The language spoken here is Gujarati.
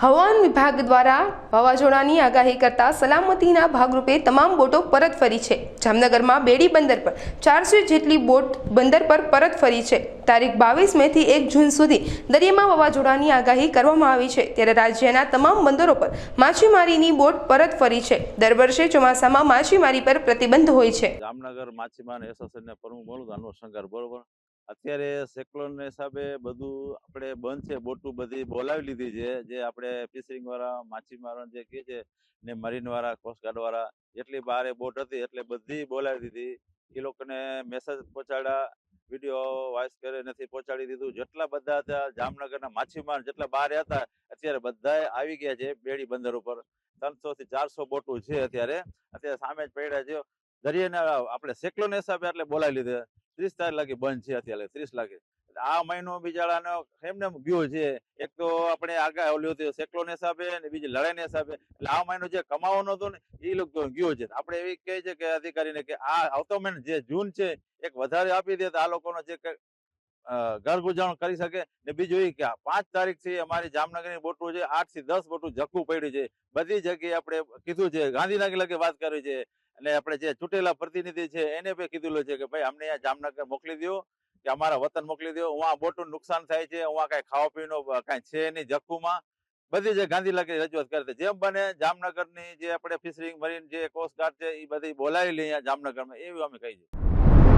હવામાન વિભાગ દ્વારા વાવાઝોડાની આગાહી કરતા સલામતીના ભાગરૂપે તમામ બોટો પરત ફરી છે. જામનગરમાં બેડી બંદર પર ચારસો જેટલી બોટ બંદર પર પરત ફરી છે. તારીખ બાવીસ મેથી એક જૂન સુધી દરિયામાં વાવાઝોડાની આગાહી કરવામાં આવી છે. ત્યારે રાજ્યના તમામ બંદરો પર માછીમારીની બોટ પરત ફરી છે. દર વર્ષે ચોમાસામાં માછીમારી પર પ્રતિબંધ હોય છે. જામનગર માછીમાર અત્યારે સેક્લોન હિસાબે બધું આપણે બંધ છે, બોટું બધી બોલાવી લીધી છે, જે આપણે ફિશિંગ વાળા માછીમારો જે કહે છે ને મરીન વાળા કોસ્ટગાર્ડ વાળા જેટલી બારે બોટ હતી એટલે બધી બોલાવી દીધી. એ લોકોને મેસેજ પહોંચાડ્યા વીડિયો વોઇસ કરે નથી પહોંચાડી દીધું. જેટલા બધા હતા, જામનગરના માછીમાર જેટલા બાર હતા, અત્યારે બધા આવી ગયા છે બેડી બંદર ઉપર. ત્રણસો થી ચારસો બોટું છે અત્યારે. અત્યારે સામે જ પડ્યા છે. દરિયાના આપણે સેકલોન હિસાબે એટલે બોલાવી લીધે. ત્રીસ લાગી, બંધ છે અત્યારે, ત્રીસ લાખે આ મહિનો બિચારાનો એમને એમ ગયો છે? એક તો આપણે આગળ ઓલું હતું સેકલોન હિસાબે ને બીજી લડાઈના હિસાબે. એટલે આ મહિનો જે કમાવાનો હતો ને એ લોકો ગયો છે. આપણે એવી કહે છે કે અધિકારીને કે આ આવતો મહિનો જે જૂન છે, એક વધારે આપી દે તો આ લોકોનો જે ઘર ગુજારણ કરી શકે. ને બીજું એ કે પાંચ તારીખથી અમારી જામનગરની બોટું છે આઠથી દસ બોટું જખવું પડ્યું છે. બધી જગ્યાએ આપણે કીધું છે, ગાંધીનગર લગે વાત કરી છે. અને આપણે જે ચૂંટેલા પ્રતિનિધિ છે, એને પણ કીધેલું છે કે ભાઈ, અમને અહીંયા જામનગર મોકલી દો કે અમારા વતન મોકલી દો ઉવા બોટું નુકસાન થાય છે ઉવા કઈ ખાવા પીવાનું કઈ છે નહીં જખુમાં. બધી જે ગાંધીનગરની રજૂઆત કરે છે જેમ બને જામનગરની જે આપણે ફિશરિંગ મરીન જે કોસ્ટગાર્ડ છે એ બધી બોલાવી લઈએ જામનગરમાં. એવું અમે કહી